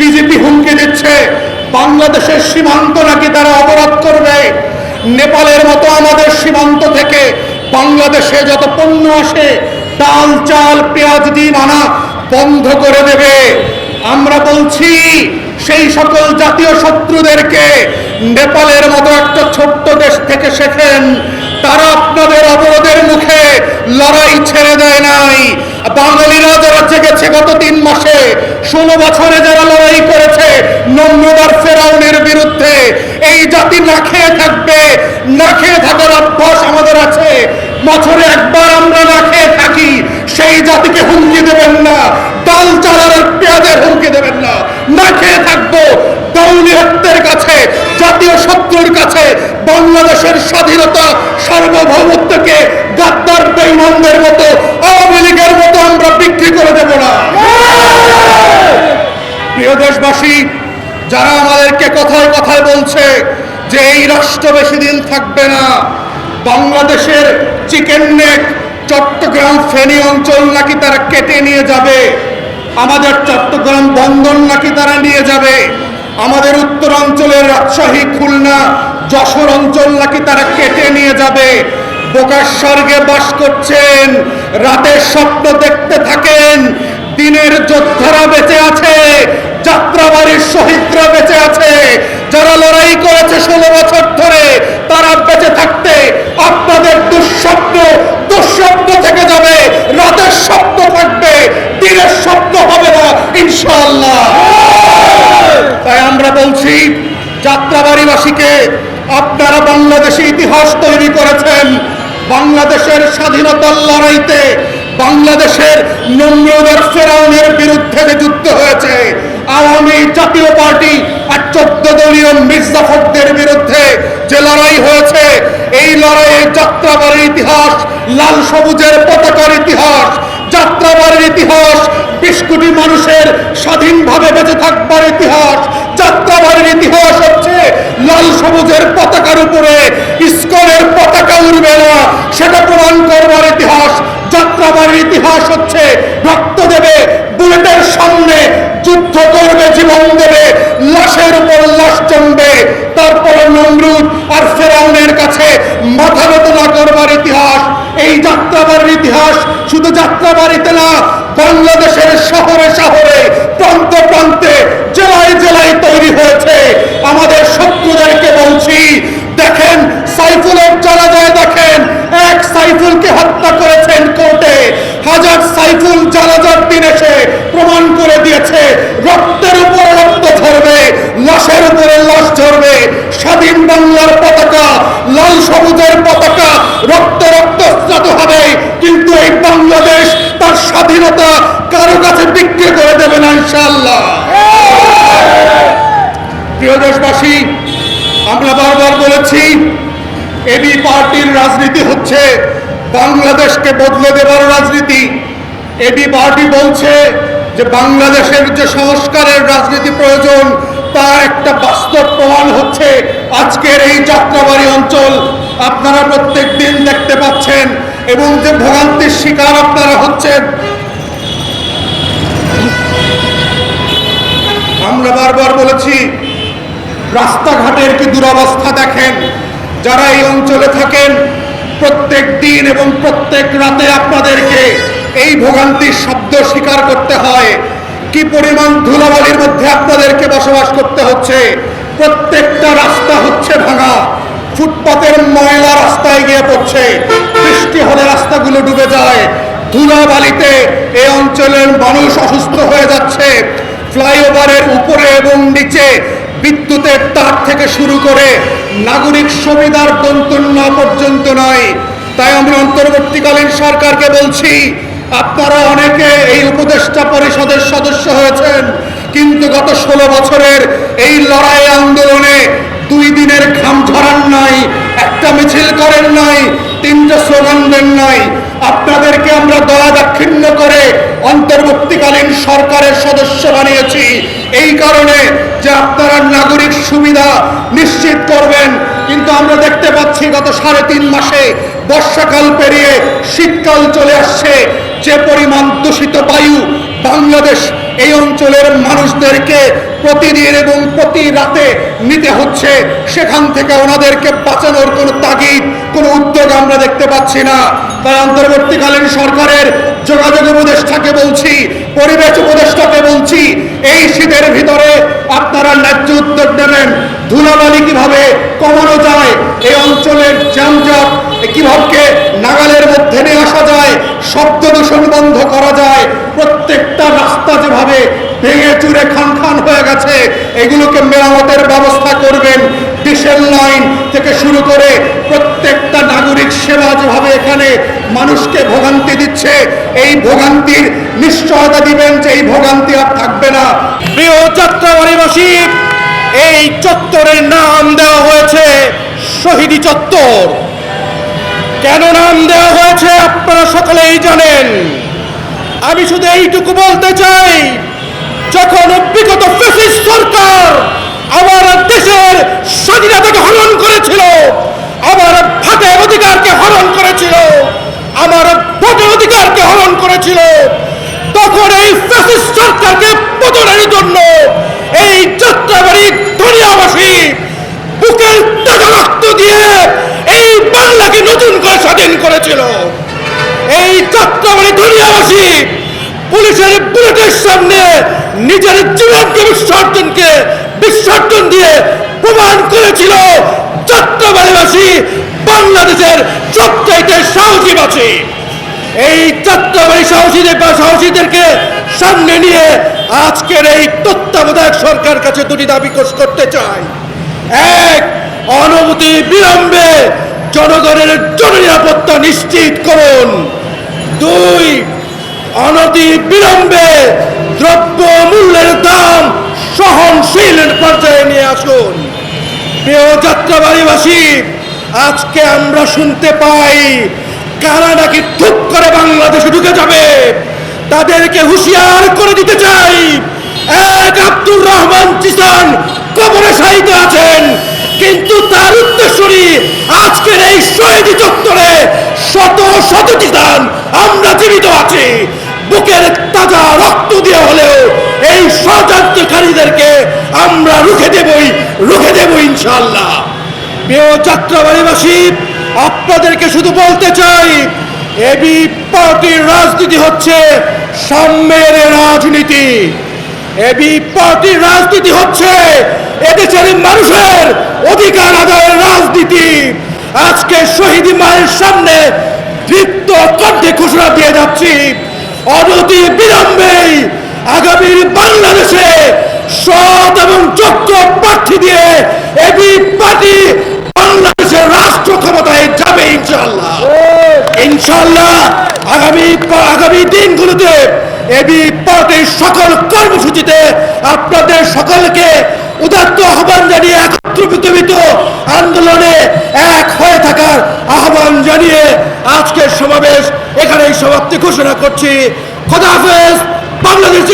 BJP হুমকি দিচ্ছে। বাংলাদেশের সীমান্ত নাকি তারা অবরোধ করবে? নেপালের মতো আমাদের সীমান্ত থেকে বাংলাদেশে যত পণ্য আসে, ডাল, চাল, পেঁয়াজ, ডিম আনা বন্ধ করে দেবে। আমরা বলছি, সেই সকল জাতীয় শত্রুদেরকে নেপালের মতো একটা ছোট্ট দেশ থেকে শেখেন। তারা আপনাদের অবরোধের মুখে লড়াই ছেড়ে দেয় নাই। বাঙালিরা যারা জেগেছে গত তিন মাসে, ষোলো বছরে যারা লড়াই করেছে নম্রদার ফেরাউনের বিরুদ্ধে, এই জাতি না খেয়ে থাকবে, না খেয়ে থাকার অভ্যাস আমাদের আছে। বছরে একবার আমরা না খেয়ে থাকি, সেই জাতিকে হুমকি দেবেন না। ডাল চালার পেঁয়াজের হুমকি দেবেন না। না খেয়ে থাকব দৌলিহত্যের কাছে জাতীয় শত্রুর কাছে বাংলাদেশের স্বাধীনতা সার্বভৌমত্বকে গাদ্দার বেইমানদের মতো, আওয়ামী লীগের মতো আমরা বিক্রি করে দেব না। প্রিয় দেশবাসী, যারা আমাদেরকে কথায় কথায় বলছে যে এই রাষ্ট্র বেশি দিন থাকবে না, বাংলাদেশের চিকেন নেক চট্টগ্রাম ফেনী অঞ্চল নাকি তারা কেটে নিয়ে যাবে? আমাদের চট্টগ্রাম বন্দর নাকি তারা নিয়ে যাবে? আমাদের উত্তরাঞ্চলের রাজশাহী, খুলনা, যশোর অঞ্চল নাকি তারা কেটে নিয়ে যাবে? বোকার স্বর্গে বাস করছেন, রাতের স্বপ্ন দেখতে থাকেন, দিনের যোদ্ধারা বেঁচে আছে, যাত্রাবাড়ির শহীদরা বেঁচে আছে, যারা লড়াই করেছে ষোলো বছর ধরে, তারা বেঁচে থাকতে আপনাদের দুঃস্বপ্ন দুঃস্বপ্ন থেকে যাবে, রাতের স্বপ্ন থাকবে, দিনের স্বপ্ন হবে না আমরা বলছি, যাত্রাবাড়িবাসীকে আপনারা বাংলাদেশে ইতিহাস তৈরি করেছেন। বাংলাদেশের স্বাধীনতার লড়াইতে বাংলাদেশের নম্রদার ফেরাউনের বিরুদ্ধে যে যুদ্ধ হয়েছে, আওয়ামী জাতীয় পার্টি আর চোদ্দ দলীয় মির্জাফরদের বিরুদ্ধে যে লড়াই হয়েছে, এই লড়াইয়ে যাত্রাবাড়ির ইতিহাস, লাল সবুজের পতাকার ইতিহাস যাত্রাবাড়ির ইতিহাস, বিশ কোটি মানুষের স্বাধীনভাবে বেঁচে থাকবার ইতিহাস। যাত্রাবাড়ির ইতিহাস হচ্ছে লাল সবুজের পতাকার উপরে, ইস্কনের পতাকা উড়বে না, সেটা প্রমাণ করবার ইতিহাস। যাত্রাবাড়ির ইতিহাস হচ্ছে রক্ত দেবে, বুলেটের সামনে যুদ্ধ করবে, জীবন দেবে, লাশের উপর লাশ জমবে। তারপরে নমরুদ আর ফেরাউনের কাছে মাথা নত না করবার ইতিহাস। এই যাত্রাবাড়ির ইতিহাস শুধু যাত্রাবাড়িতে না, বাংলাদেশের শহরে শহরে, প্রান্তে প্রান্তে, জেলায় জেলায় তৈরি হয়েছে। আমাদের শত্রুদেরকে বলছি, দেখেন, সাইফুলের জানাজায় দেখেন, এক সাইফুলকে হত্যা করেছেন কোর্টে। হাজার সাইফুল জানাজার দিন এসে প্রমাণ করে দিয়েছে, রক্তের উপর রক্ত ঝরবে, লাশের উপরে লাশ ঝরবে, স্বাধীন বাংলার পতাকা, লাল সবুজের পতাকা, রক্ত রক্তস্নাত হবে কিন্তু এই বাংলাদেশ তার স্বাধীনতা কারও কাছে বিক্রি প্রিয় দেশবাসী, আমরা বারবার বলেছি, এবি পার্টির রাজনীতি হচ্ছে বাংলাদেশকে বদলে দেবার রাজনীতি। এবি পার্টি বলছে যে বাংলাদেশের যে সংস্কারের রাজনীতি প্রয়োজন তার একটা বাস্তব প্রমাণ হচ্ছে আজকের এই যাত্রাবাড়ি অঞ্চল। আপনারা প্রত্যেক দিন দেখতে পাচ্ছেন, এবং যে ভোগান্তির শিকার আপনারা হচ্ছেন আমরা বারবার বলেছি, রাস্তাঘাটের কি দুরবস্থা দেখেন? যারা এই অঞ্চলে থাকেন, প্রত্যেক দিন এবং প্রত্যেক রাতে আপনাদেরকে এই ভোগান্তির শব্দ স্বীকার করতে হয়। কি পরিমাণ ধুলাবালির মধ্যে আপনাদেরকে বসবাস করতে হচ্ছে? প্রত্যেকটা রাস্তা হচ্ছে ভাঙা। ফুটপাতের ময়লা রাস্তায় গিয়ে পড়ছে। বৃষ্টি হলে রাস্তাগুলো ডুবে যায়। ধুলাবালিতে এই অঞ্চলের মানুষ অসুস্থ হয়ে যাচ্ছে। ফ্লাইওভারের উপরে এবং নিচে বিদ্যুতের তার থেকে শুরু করে নাগরিক সুবিধার দন্তন্য পর্যন্ত নয়। তাই আমরা অন্তর্বর্তীকালীন সরকারকে বলছি, আপনারা অনেকে এই উপদেষ্টা পরিষদের সদস্য হয়েছেন, কিন্তু গত ষোলো বছরের এই লড়াই আন্দোলনে দুই দিনের ঘাম ঝরান নাই, একটা মিছিল করেন নাই, তিনটা স্লোগান দেন নাই। আপনাদেরকে আমরা দয়া দাক্ষিণ্য করে অন্তর্বর্তীকালীন সরকারের সদস্য বানিয়েছি। এই কারণে যে আপনারা নাগরিক সুবিধা নিশ্চিত করবেন, কিন্তু আমরা দেখতে পাচ্ছি গত সাড়ে তিন মাসে বর্ষাকাল পেরিয়ে শীতকাল চলে আসছে। যে পরিমাণ দূষিত বায়ু বাংলাদেশ এই অঞ্চলের মানুষদেরকে প্রতিদিন এবং প্রতি রাতে নিতে হচ্ছে। সেখান থেকে ওনাদেরকে বাঁচানোর কোনো তাগিদ, কোনো উদ্যোগ আমরা দেখতে পাচ্ছি না। তাই অন্তর্বর্তীকালীন সরকারের যোগাযোগ উপদেষ্টাকে বলছি, পরিবেশ উপদেষ্টাকে বলছি, এই শীতের ভিতরে আপনারা ন্যায্য উদ্যোগ নেবেন। ধুলাবালি কীভাবে কমানো যায়, এই অঞ্চলের যানজট কীভাবে নাগালের মধ্যে নিয়ে আসা যায়, শব্দ দূষণ বন্ধ করা যায়, প্রত্যেকটা রাস্তা যেভাবে ভেঙে চুরে খান খান হয়ে গেছে। এগুলোকে মেরামতের ব্যবস্থা করবেন। ডিসেল লাইন থেকে শুরু করে প্রত্যেকটা নাগরিক সেবা যেভাবে এখানে মানুষকে ভোগান্তি দিচ্ছে, এই ভোগান্তির নিশ্চয়তা দিবেন যে এই ভোগান্তি আর থাকবে না। প্রিয় যাত্রাবাড়িবাসী এই চত্বরের নাম দেওয়া হয়েছে শহীদি চত্বর। কেন নাম দেওয়া হয়েছে আপনারা সকলেই জানেন। আমি শুধু এইটুকু বলতে চাই যখন বিগত ফেসিস সরকার আমার দেশের স্বাধীনতাকে হরণ করেছিল, আমার ভাতের অধিকারকে হরণ করেছিল, আমার ভোটের অধিকারকে হরণ করেছিল, তখন এই ফ্যাসিস্ট সরকারকে পতনের জন্য এই যাত্রাবাড়ির ধনিয়াবাসী বুকের তাজা রক্ত দিয়ে এই বাংলাকে নতুন করে স্বাধীন করেছিল। এই যাত্রাবাড়ি ধনিয়াবাসী পুলিশের বুলেটের সামনে নিজের জীবনকে বিসর্জনকে বিসর্জন দিয়ে প্রমাণ করেছিল যাত্রাবাড়িবাসী বাংলাদেশের সবচাইতে সাহসীবাসী এই যাত্রাবাড়ি সাহসীদের বা সাহসীদেরকে সামনে নিয়ে আজকের এই তত্ত্বাবধায়ক সরকার কাছে দুটি দাবি করতে চাই এক, অনুমতি বিলম্বে জনগণের জননিরাপত্তা নিশ্চিত করুন। দুই অনতি বিলম্বে দ্রব্য মূল্যের দাম সহনশীল পর্যায়ে নিয়ে আসুন। প্রিয় যাত্রাবাড়িবাসী, আজকে আমরা শুনতে পাই, কারা নাকি থুপ করে বাংলাদেশে ঢুকে যাবে? তাদেরকে হুঁশিয়ার করে দিতে চাই। এক আব্দুর রহমান চিসান কবরে সাহিত আছেন, কিন্তু তার উত্তরসূরি আজকের এই শহীদ চত্বরে শত শত চিসান আমরা জীবিত আছি। বুকের তাজা রক্ত দিয়ে হলেও এই ষড়যন্ত্রকারীদেরকে আমরা রুখে দেবই, রুখে দেব ইনশাল্লাহ প্রিয় যাত্রাবাড়িবাসী, আপনাদেরকে শুধু বলতে চাই, এবি পার্টির রাজনীতি হচ্ছে সাম্যের রাজনীতি। এবি পার্টির রাজনীতি হচ্ছে এদেশের মানুষের অধিকার আদায়ের রাজনীতি। আজকে শহীদ মায়ের সামনে দৃপ্ত কণ্ঠে ঘোষণা দিয়ে যাচ্ছি। অনতি বিলম্বেই আগামীর বাংলাদেশে সৎ এবং যোগ্য প্রার্থী দিয়ে এবি পার্টি বাংলাদেশের রাষ্ট্র ক্ষমতায় যাবে ইনশাল্লাহ ইনশাল্লাহ আগামী আগামী দিনগুলোতে এবি পার্টির সকল কর্মসূচিতে আপনাদের সকলকে উদাত্ত আহ্বান জানিয়ে একত্রিত আন্দোলনে এক হয়ে থাকার আহ্বান জানিয়ে আজকের সমাবেশ এখানেই সমাপ্তি ঘোষণা করছি। খোদা হাফেজ বাংলাদেশ